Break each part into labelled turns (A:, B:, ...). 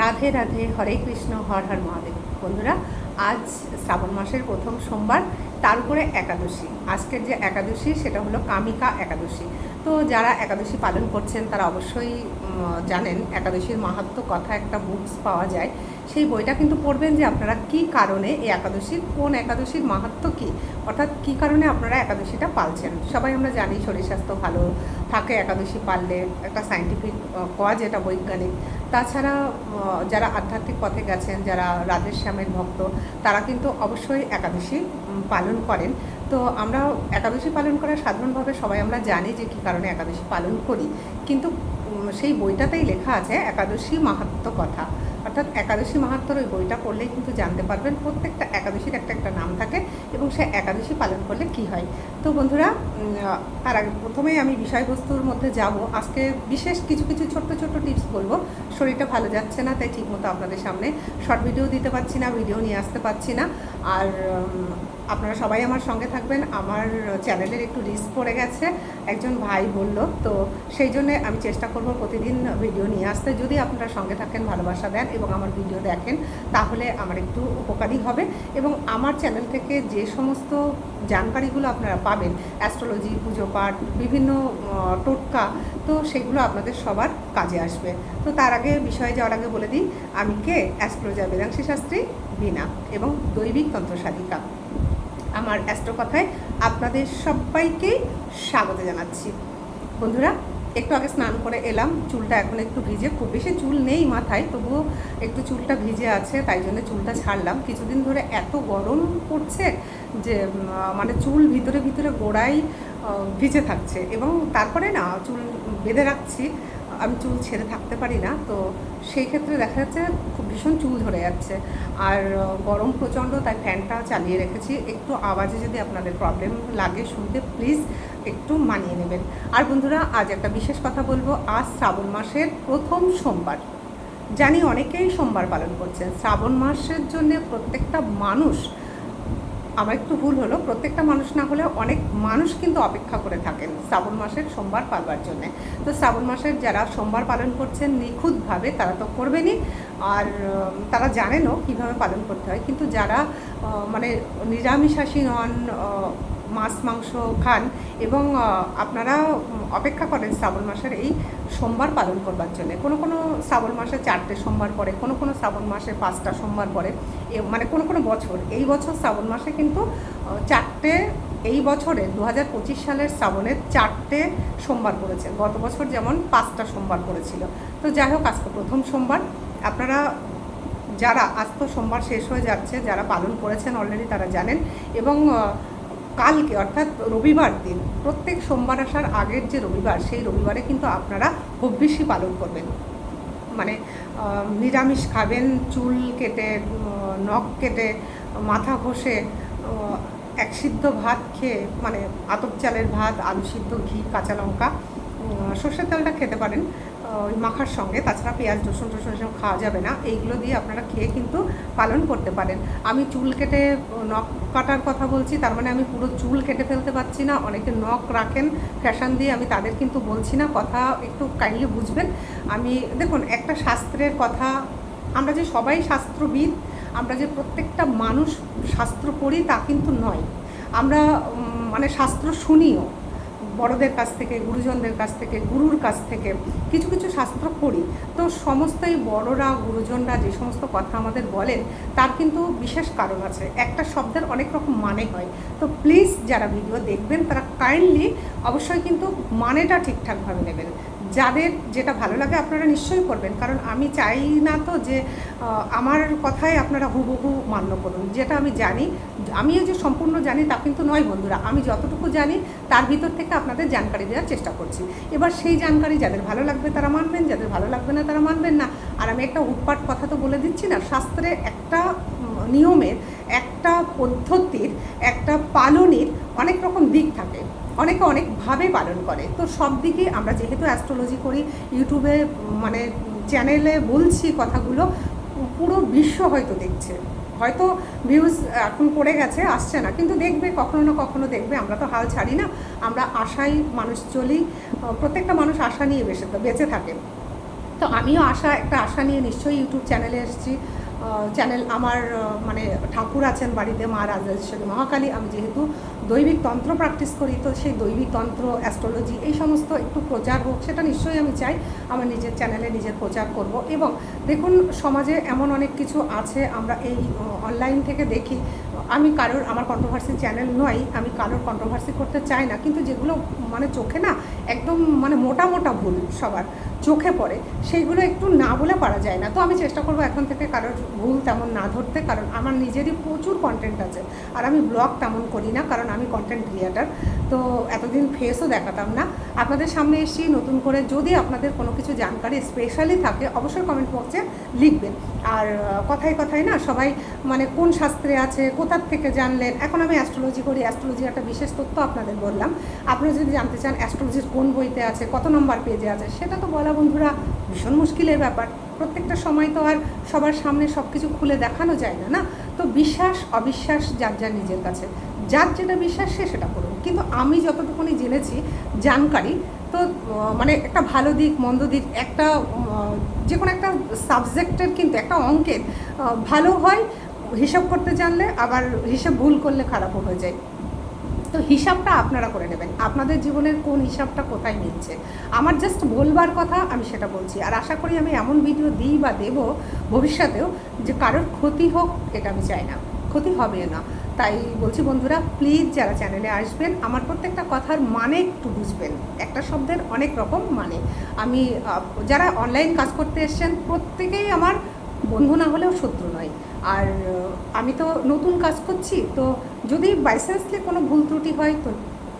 A: রাধে রাধে হরে কৃষ্ণ হর হর মহাদেব। বন্ধুরা আজ শ্রাবণ মাসের প্রথম সোমবার তার উপরে একাদশী। আজকের যে একাদশী, সেটা হলো কামিকা একাদশী। তো যারা একাদশী পালন করছেন, তারা অবশ্যই জানেন, একাদশীর মাহাত্ম কথা, একটা বুকস পাওয়া যায়। সেই বইটা কিন্তু পড়বেন যে আপনারা কি কারণে এই একাদশীর, কোন একাদশীর মাহাত্ম কি? অর্থাৎ কি কারণে আপনারা একাদশীটা পালছেন? সবাই আমরা জানি, শরীর স্বাস্থ্য ভালো থাকে, একাদশী পাললে একটা সাইন্টিফিক কজ এটা বৈজ্ঞানিক। তাছাড়া যারা আধ্যাত্মিক পথে গেছেন, যারা রাধের শ্যামের ভক্ত, তারা কিন্তু অবশ্যই একাদশী পালন করেন। তো আমরা একাদশী পালন করা সাধারণভাবে সবাই আমরা জানি যে কী কারণে একাদশী পালন করি। কিন্তু সেই বইটাতেই লেখা আছে একাদশী মাহাত্ম কথা। অর্থাৎ একাদশী মাহাত্মর ওই বইটা পড়লেই কিন্তু জানতে পারবেন প্রত্যেকটা একাদশীর একটা একটা নাম থাকে এবং সে একাদশী পালন করলে কি হয়। তো বন্ধুরা তার আগে প্রথমেই আমি বিষয়বস্তুর মধ্যে যাব। আজকে বিশেষ কিছু কিছু ছোট্ট ছোট্ট টিপস বলব। শরীরটা ভালো যাচ্ছে না, তাই ঠিকমতো আপনাদের সামনে শর্ট ভিডিও দিতে পারছি না, ভিডিও নিয়ে আসতে পারছি না। আর আপনারা সবাই আমার সঙ্গে থাকবেন। আমার চ্যানেলের একটু রিস্ক পড়ে গেছে। একজন ভাই বলল, তো সেই জন্য আমি চেষ্টা করব প্রতিদিন ভিডিও নিয়ে আসতে। যদি আপনারা সঙ্গে থাকেন, ভালোবাসা দেন এবং আমার ভিডিও দেখেন, তাহলে আমার একটু উপকারী হবে। এবং আমার চ্যানেল থেকে যে সমস্ত জানকারিগুলো আপনারা পাবেন অ্যাস্ট্রোলজি পুজো পাঠ, বিভিন্ন টোটকা, তো সেগুলো আপনাদের সবার কাজে আসবে। তো তার আগে, বিষয়ে যাওয়ার আগে বলে দিই, আমি কে? অ্যাস্ট্রোলজার বেদাংশী শাস্ত্রী। বিনা এবং দৈবিক তন্ত্র সাধিকা আমার অ্যাস্ট্রো কথায় আপনাদের সবাইকে স্বাগত জানাচ্ছি। বন্ধুরা, একটু আগে স্নান করে এলাম, চুলটা এখন একটু ভিজে, খুব বেশি চুল নেই মাথায়, তবুও একটু চুলটা ভিজে আছে, তাই জন্য চুলটা ছাড়লাম। কিছুদিন ধরে এত গরম পড়ছে যে মানে চুল ভিতরে ভিতরে গোড়ায় ভিজে থাকছে এবং তারপরে না, চুল বেঁধে রাখছি। আমি চুল ছেড়ে থাকতে পারি না, তো সেই ক্ষেত্রে দেখা যাচ্ছে খুব ভীষণ চুল ধরে যাচ্ছে। আর গরম প্রচণ্ড, তাই ফ্যানটা চালিয়ে রেখেছি। একটু আওয়াজে যদি আপনাদের প্রবলেম লাগে শুনতে প্লিজ একটু মানিয়ে নেবেন। আর বন্ধুরা, আজ একটা বিশেষ কথা বলব। আজ শ্রাবণ মাসের প্রথম সোমবার। জানি অনেকেই সোমবার পালন করছেন। শ্রাবণ মাসের জন্য প্রত্যেকটা মানুষ আমার একটু ভুল হলো, প্রত্যেকটা মানুষ না হলে অনেক মানুষ কিন্তু অপেক্ষা করে থাকেন শ্রাবণ মাসের সোমবার পালবার জন্যে। তো শ্রাবণ মাসের যারা সোমবার পালন করছেন নিখুঁতভাবে তারা তো করবেনই। আর তারা জানেনও কীভাবে পালন করতে হয়। কিন্তু যারা মানে নিরামিষাসী নন মাছ, মাংস খান এবং আপনারা অপেক্ষা করেন শ্রাবণ মাসের এই সোমবার পালন করবার জন্য। কোনো কোনো শ্রাবণ মাসে চারটে সোমবার পরে কোনো কোনো শ্রাবণ মাসে পাঁচটা সোমবার পরে মানে কোনো কোনো বছর। এই বছর শ্রাবণ মাসে কিন্তু চারটে, এই বছরে দু হাজার পঁচিশ সালের শ্রাবণের চারটে সোমবার পড়েছে। গত বছর যেমন পাঁচটা সোমবার পড়েছিল। তো যাই হোক, আজকে প্রথম সোমবার। আপনারা যারা আজ তো সোমবার শেষ হয়ে যাচ্ছে, যারা পালন করেছেন অলরেডি তারা জানেন। এবং কালকে, অর্থাৎ রবিবার দিন, প্রত্যেক সোমবার আসার আগের যে রবিবার, সেই রবিবারে কিন্তু আপনারা হব্বিষি পালন করবেন। মানে নিরামিষ খাবেন, চুল কেটে নখ কেটে, মাথা ঘষে এক সিদ্ধ ভাত খেয়ে মানে আতপ চালের ভাত, আলু সিদ্ধ, ঘি, কাঁচা লঙ্কা সর্ষের তেলটা খেতে পারেন। ওই মাখার সঙ্গে, তাছাড়া পেঁয়াজ, রসুন টসুন এসব খাওয়া যাবে না। এইগুলো দিয়ে আপনারা খেয়ে কিন্তু পালন করতে পারেন। আমি চুল কেটে নখ কাটার কথা বলছি, তার মানে আমি পুরো চুল কেটে ফেলতে পারছি না। অনেকে নখ রাখেন, ফ্যাশন দিয়ে, আমি তাদের কিন্তু বলছি না, কথা একটু কাইন্ডলি বুঝবেন। আমি, দেখুন, একটা শাস্ত্রের কথা, আমরা যে সবাই শাস্ত্রবিদ, আমরা যে প্রত্যেকটা মানুষ শাস্ত্র পড়ি তা কিন্তু নয়। আমরা মানে শাস্ত্র শুনিও। বড়দের কাছ থেকে, গুরুজনদের কাছ থেকে, গুরুর কাছ থেকে কিছু কিছু শাস্ত্র পড়ি। তো সমস্তই বড়রা, গুরুজনরা যে সমস্ত কথা আমাদের বলেন, তার কিন্তু বিশেষ কারণ আছে। একটা শব্দের অনেক রকম মানে হয়। তো প্লিজ যারা ভিডিও দেখবেন, তারা কাইন্ডলি অবশ্যই কিন্তু মানেটা ঠিকঠাকভাবে নেবেন। যাদের যেটা ভালো লাগে আপনারা নিশ্চয়ই করবেন। কারণ আমি চাই না তো যে আমার কথায় আপনারা হুবহু মান্য করুন। যেটা আমি জানি, আমিও যে সম্পূর্ণ জানি তা কিন্তু নয় বন্ধুরা। আমি যতটুকু জানি, তার ভিতর থেকে আপনাদের জানকারি দেওয়ার চেষ্টা করছি। এবার সেই জানকারি যাদের ভালো লাগবে তারা মানবেন, যাদের ভালো লাগবে না তারা মানবেন না। আর আমি একটা উৎপাট কথা তো বলে দিচ্ছি না, শাস্ত্রে একটা নিয়মের, একটা পদ্ধতির, একটা পালনের অনেক রকম দিক থাকে। অনেকে অনেকভাবে পালন করে। তো সব দিকে আমরা যেহেতু অ্যাস্ট্রোলজি করি ইউটিউবে মানে চ্যানেলে বলছি কথাগুলো, পুরো বিশ্ব হয়তো দেখছে। হয়তো ভিউজ এখন পড়ে গেছে, আসছে না। কিন্তু দেখবে, কখনো না কখনো দেখবে, আমরা তো হাল ছাড়ি না। আমরা আশাই মানুষ চলি, প্রত্যেকটা মানুষ আশা নিয়ে বেঁচে বেঁচে থাকে। তো আমিও আশা, একটা আশা নিয়ে নিশ্চয়ই ইউটিউব চ্যানেলে এসেছি। চ্যানেল আমার মানে ঠাকুর আছেন বাড়িতে, মা রাজেশ্বরী মহাকালী, আমি যেহেতু দৈবিক তন্ত্র প্র্যাকটিস করি, তো সেই দৈবিক তন্ত্র অ্যাস্ট্রোলজি এই সমস্ত একটু প্রচার হোক, সেটা নিশ্চয়ই আমি চাই, আমার নিজের চ্যানেলে নিজের প্রচার করব। এবং দেখুন, সমাজে এমন অনেক কিছু আছে, আমরা এই অনলাইন থেকে দেখি, আমি কারোর, আমার কন্ট্রোভার্সি চ্যানেল নয়, আমি কারোর কন্ট্রোভার্সি করতে চাই না, কিন্তু যেগুলো মানে চোখে না, একদম মানে মোটা মোটা ভুল সবার। চোখে পড়ে, সেইগুলো একটু না বলে পারা যায় না। তো আমি চেষ্টা করব এখন থেকে কারোর ভুল তেমন না ধরতে, কারণ আমার নিজেরই প্রচুর কন্টেন্ট আছে। আর আমি ব্লগ তেমন করি না, কারণ আমি কন্টেন্ট ক্রিয়েটার তো এতদিন ফেসও দেখাতাম না। আপনাদের সামনে এসেছি নতুন করে। যদি আপনাদের কোনো কিছু জানকারি স্পেশালি থাকে, অবশ্যই কমেন্ট বক্সে লিখবেন। আর কথায় কথায় না সবাই মানে কোন শাস্ত্রে আছে, কোথার থেকে জানলেন? এখন আমি অ্যাস্ট্রোলজি করি। অ্যাস্ট্রোলজি একটা বিশেষ তথ্য আপনাদের বললাম। আপনারা যদি জানতে চান অ্যাস্ট্রোলজির কোন বইতে আছে, কত নম্বর পেজে আছে, সেটা তো বলা বন্ধুরা, ভীষণ মুশকিলের ব্যাপার। প্রত্যেকটা সময় তো আর সবার সামনে সব কিছু খুলে দেখানো যায় না না? তো বিশ্বাস, অবিশ্বাস, যার যার নিজের কাছে। যার যেটা বিশ্বাস, সে সেটা করুন কিন্তু আমি যতটুকুনি জেনেছি, জানকারি, তো মানে একটা ভালো দিক, মন্দ দিক, একটা যে কোনো একটা সাবজেক্টের কিন্তু একটা অঙ্কের ভালো হয়, হিসাব করতে জানলে, আবার হিসাব ভুল করলে খারাপও হয়ে যায়। তো হিসাবটা আপনারা করে নেবেন। আপনাদের জীবনের কোন হিসাবটা কোথায় নিচ্ছে আমার জাস্ট বলবার কথা আমি সেটা বলছি। আর আশা করি আমি এমন ভিডিও দিই বা দেব ভবিষ্যতেও যে কারোর ক্ষতি হোক এটা আমি চাই না। ক্ষতি হবে না। তাই বলছি বন্ধুরা প্লিজ যারা চ্যানেলে আসবেন, আমার প্রত্যেকটা কথার মানে একটু বুঝবেন। একটা শব্দের অনেক রকম মানে। আমি যারা অনলাইন কাজ করতে এসছেন, প্রত্যেকেই আমার বন্ধু না হলেও শত্রু নয়। আর আমি তো নতুন কাজ করছি, তো যদি বাইসেন্সলি কোনো ভুল ত্রুটি হয়, তো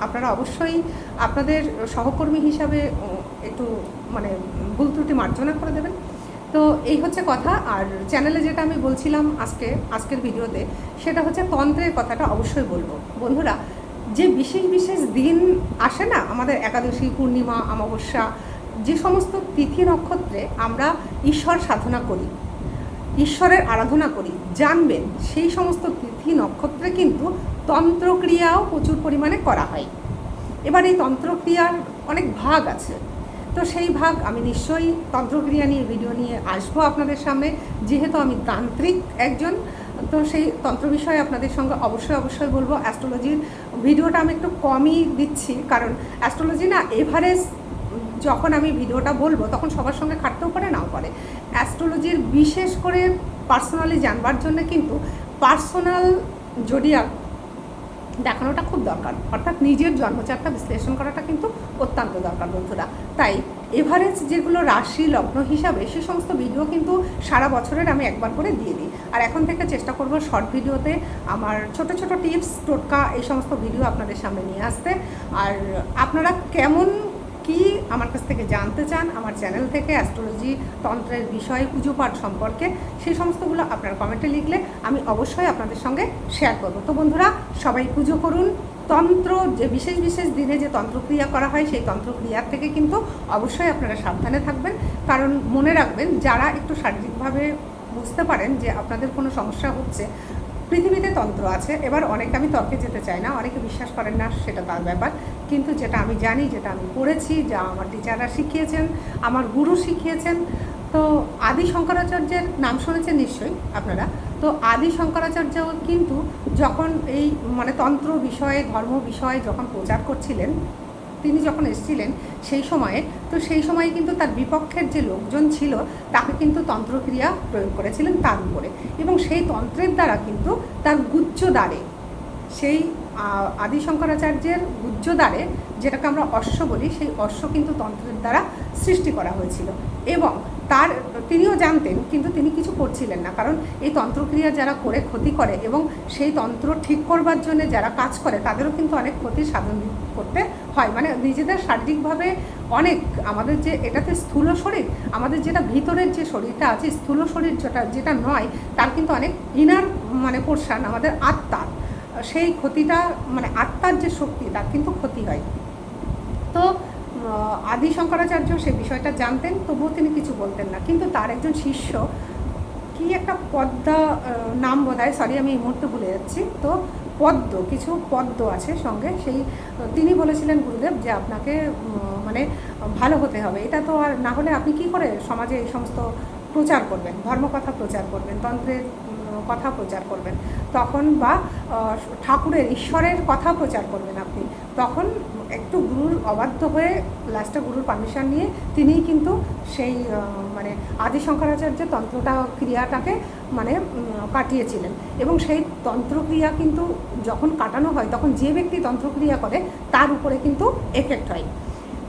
A: আপনারা অবশ্যই আপনাদের সহকর্মী হিসাবে একটু মানে ভুল ত্রুটি মার্জনা করে দেবেন। তো এই হচ্ছে কথা। আর চ্যানেলে যেটা আমি বলছিলাম আজকে, আজকের ভিডিওতে, সেটা হচ্ছে তন্ত্রের কথাটা অবশ্যই বলব। বন্ধুরা, যে বিশেষ বিশেষ দিন আসে না, আমাদের একাদশী, পূর্ণিমা, অমাবস্যা, যে সমস্ত তিথি নক্ষত্রে আমরা ঈশ্বর সাধনা করি ঈশ্বরের আরাধনা করি। জানবেন, সেই সমস্ত তিথি নক্ষত্রে কিন্তু তন্ত্রক্রিয়াও প্রচুর পরিমাণে করা হয়। এবার এই তন্ত্রক্রিয়ার অনেক ভাগ আছে। তো সেই ভাগ আমি নিশ্চয়ই তন্ত্রক্রিয়া নিয়ে, ভিডিও নিয়ে আসব আপনাদের সামনে। যেহেতু আমি তান্ত্রিক একজন, তো সেই তন্ত্র বিষয়ে আপনাদের সঙ্গে অবশ্যই অবশ্যই বলব। অ্যাস্ট্রোলজির ভিডিওটা আমি একটু কমই দিচ্ছি। কারণ অ্যাস্ট্রোলজি না এভারেজ যখন আমি ভিডিওটা বলব, তখন সবার সঙ্গে খাটতেও পারে, নাও পারে। অ্যাস্ট্রোলজির বিশেষ করে পার্সোনালি জানবার জন্য কিন্তু পার্সোনাল জোডিয়াক দেখানোটা খুব দরকার। অর্থাৎ নিজের জন্মচারটা বিশ্লেষণ করাটা কিন্তু অত্যন্ত দরকার বন্ধুরা। তাই এভারেজ যেগুলো রাশি, লগ্ন হিসাবে, সে সমস্ত ভিডিও কিন্তু সারা বছরের আমি একবার করে দিয়ে দিই। আর এখন থেকে চেষ্টা করব শর্ট ভিডিওতে আমার ছোট ছোট টিপস টোটকা, এই সমস্ত ভিডিও আপনাদের সামনে নিয়ে আসতে। আর আপনারা কেমন কি আমার কাছ থেকে জানতে চান, আমার চ্যানেল থেকে অ্যাস্ট্রোলজি তন্ত্রের বিষয়ে, পুজো পাঠ সম্পর্কে সেই সমস্তগুলো আপনার কমেন্টে লিখলে আমি অবশ্যই আপনাদের সঙ্গে শেয়ার করব। তো বন্ধুরা, সবাই পুজো করুন। তন্ত্র, যে বিশেষ বিশেষ দিনে যে তন্ত্রক্রিয়া করা হয়, সেই তন্ত্রক্রিয়ার থেকে কিন্তু অবশ্যই আপনারা সাবধানে থাকবেন। কারণ মনে রাখবেন, যারা একটু শারীরিকভাবে বুঝতে পারেন যে আপনাদের কোনো সমস্যা হচ্ছে, পৃথিবীতে তন্ত্র আছে। এবার অনেকে আমি তর্কে যেতে চাই না, অনেকে বিশ্বাস করেন না, সেটা তার ব্যাপার। কিন্তু যেটা আমি জানি, যেটা আমি পড়েছি, যা আমার টিচাররা শিখিয়েছেন, আমার গুরু শিখিয়েছেন, তো আদি শঙ্করাচার্যের নাম শুনেছেন নিশ্চয়ই আপনারা? তো আদি শঙ্করাচার্য কিন্তু যখন এই মানে তন্ত্র বিষয়ে, ধর্ম বিষয়ে যখন প্রচার করছিলেন, তিনি যখন এসেছিলেন সেই সময়ে, তো সেই সময়ে কিন্তু তার বিপক্ষের যে লোকজন ছিল, তাকে কিন্তু তন্ত্রক্রিয়া প্রয়োগ করেছিলেন তার উপরে। এবং সেই তন্ত্রের দ্বারা কিন্তু তার গুচ্ছ দ্বারে সেই আদি শঙ্করাচার্যের গুজ্জ দ্বারে যেটাকে আমরা অশ্ব বলি, সেই অশ্ব কিন্তু তন্ত্রের দ্বারা সৃষ্টি করা হয়েছিল। এবং তার, তিনিও জানতেন, কিন্তু তিনি কিছু করছিলেন না। কারণ এই তন্ত্রক্রিয়া যারা করে ক্ষতি করে এবং সেই তন্ত্র ঠিক করবার জন্য যারা কাজ করে, তাদেরও কিন্তু অনেক ক্ষতি সাধন করতে হয়। মানে নিজেদের শারীরিকভাবে অনেক, আমাদের যে এটাতে স্থূল শরীর, আমাদের যেটা ভিতরের যে শরীরটা আছে, স্থূল শরীর যেটা যেটা নয়, তার কিন্তু অনেক ইনার মানে পোর্শান আমাদের আত্মার। সেই ক্ষতিটা মানে আত্মার যে শক্তি, তার কিন্তু ক্ষতি হয়। তো আদি শঙ্করাচার্য সেই বিষয়টা জানতেন, তবুও তিনি কিছু বলতেন না। কিন্তু তার একজন শিষ্য, কি একটা পদ্মা নাম বোধ সরি আমি এই মুহূর্তে ভুলে যাচ্ছি, তো পদ্ম, কিছু পদ্ম আছে সঙ্গে, সেই, তিনি বলেছিলেন, গুরুদেব, যে আপনাকে মানে ভালো হতে হবে। এটা তো আর না হলে আপনি কি করে সমাজে এই সমস্ত প্রচার করবেন? ধর্মকথা প্রচার করবেন, তন্ত্রের কথা প্রচার করবেন। তখন বা ঠাকুরের, ঈশ্বরের কথা প্রচার করবেন আপনি। তখন একটু গুরুর অবাধ্য হয়ে লাস্টে গুরুর পারমিশন নিয়ে তিনিই কিন্তু সেই মানে আদি শঙ্করাচার্যের তন্ত্রটা, ক্রিয়াটাকে মানে কাটিয়েছিলেন। এবং সেই তন্ত্রক্রিয়া কিন্তু যখন কাটানো হয়, তখন যে ব্যক্তি তন্ত্রক্রিয়া করে, তার উপরে কিন্তু এফেক্ট হয়।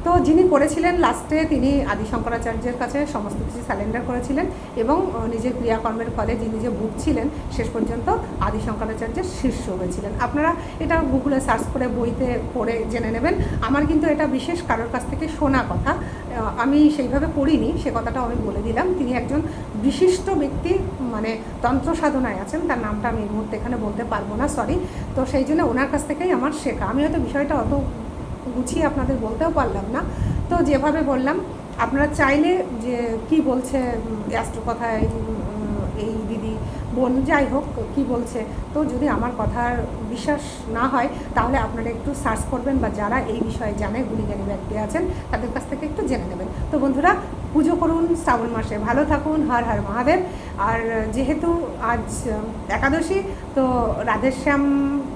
A: তো যিনি করেছিলেন, লাস্টে তিনি আদি শঙ্করাচার্যের কাছে সমস্ত কিছু স্যালেন্ডার করেছিলেন এবং নিজের ক্রিয়াকর্মের ফলে যিনি যে ভুগছিলেন শেষ পর্যন্ত আদি শঙ্করাচার্যের শীর্ষ হয়েছিলেন। আপনারা এটা গুগলে সার্চ করে, বইতে পড়ে জেনে নেবেন। আমার কিন্তু এটা বিশেষ কারোর কাছ থেকে শোনা কথা। আমি সেইভাবে পড়িনি সে কথাটা আমি বলে দিলাম। তিনি একজন বিশিষ্ট ব্যক্তি মানে তন্ত্র সাধনায় আছেন, তার নামটা আমি এই মুহূর্তে এখানে বলতে পারব না সরি তো সেই জন্য ওনার কাছ থেকেই আমার শেখা। আমি হয়তো বিষয়টা অত গুছিয়ে আপনাদের বলতেও পারলাম না। তো যেভাবে বললাম, আপনারা চাইলে যে কি বলছে অ্যাস্ট্রো কথায় এই দিদি, বোন, যাই হোক, কি বলছে, তো যদি আমার কথার বিশ্বাস না হয়, তাহলে আপনারা একটু সার্চ করবেন বা যারা এই বিষয়ে জানে গুণীজ্ঞানী ব্যক্তি আছেন, তাদের কাছ থেকে একটু জেনে নেবেন। তো বন্ধুরা পুজো করুন শ্রাবণ মাসে। ভালো থাকুন, হর হর মহাদেব। আর যেহেতু আজ একাদশী, তো রাধেশ্যাম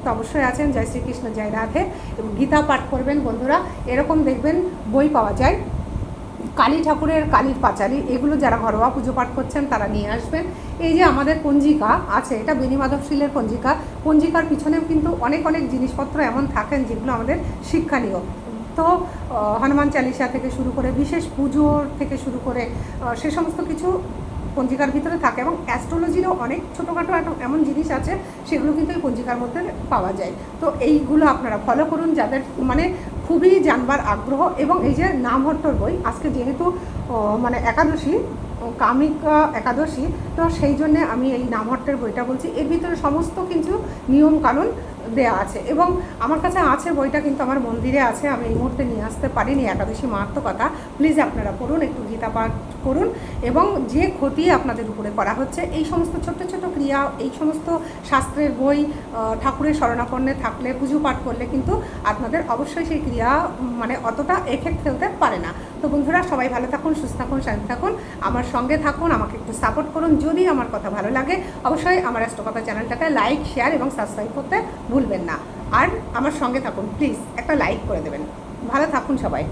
A: তো অবশ্যই আছেন। জয় শ্রীকৃষ্ণ, জয় রাধে। এবং গীতা পাঠ করবেন বন্ধুরা। এরকম দেখবেন বই পাওয়া যায়। কালী ঠাকুরের কালীর পাঁচালি, এগুলো যারা ঘরোয়া পুজো পাঠ করছেন, তারা নিয়ে আসবেন। এই যে আমাদের পঞ্জিকা আছে, এটা বেনিমাধব শিলের পঞ্জিকা। পঞ্জিকার পিছনেও কিন্তু অনেক অনেক জিনিসপত্র এমন থাকেন, যেগুলো আমাদের শিক্ষণীয়। হনুমান চালিসা থেকে শুরু করে বিশেষ পুজোর থেকে শুরু করে সে সমস্ত কিছু পঞ্জিকার ভিতরে থাকে এবং অ্যাস্ট্রোলজিরও অনেক ছোটোখাটো এমন জিনিস আছে, সেগুলো কিন্তু এই পঞ্জিকার মধ্যে পাওয়া যায়। তো এইগুলো আপনারা ফলো করুন যাদের মানে খুবই জানবার আগ্রহ এবং এই যে নামহট্টর বই, আজকে যেহেতু মানে একাদশী কামিকা একাদশী, তো সেই জন্যে আমি এই নামহট্টের বইটা বলছি। এর ভিতরে সমস্ত কিছু নিয়ম কানুন দেয়া আছে। এবং আমার কাছে আছে বইটা, কিন্তু আমার মন্দিরে আছে, আমি এই মুহূর্তে নিয়ে আসতে পারিনি, একাদশী মাহাত্ম কথা। প্লিজ আপনারা পড়ুন, একটু গীতা পাঠ করুন। এবং যে ক্ষতি আপনাদের উপরে করা হচ্ছে, এই সমস্ত ছোট্ট ছোট্ট ক্রিয়া, এই সমস্ত শাস্ত্রের বই ঠাকুরের শরণাপন্নে থাকলে, পুজো পাঠ করলে কিন্তু আপনাদের অবশ্যই সেই ক্রিয়া মানে অতটা এফেক্ট ফেলতে পারে না। তো বন্ধুরা, সবাই ভালো থাকুন, সুস্থ থাকুন, শান্তি থাকুন, আমার সঙ্গে থাকুন, আমাকে একটু সাপোর্ট করুন, যদি আমার কথা ভালো লাগে, অবশ্যই আমার অ্যাস্ট্রোকথা চ্যানেলটাকে লাইক শেয়ার এবং সাবস্ক্রাইব করতে ভুলবেন না। আর আমার সঙ্গে থাকুন প্লিজ একটা লাইক করে দেবেন। ভালো থাকুন সবাই।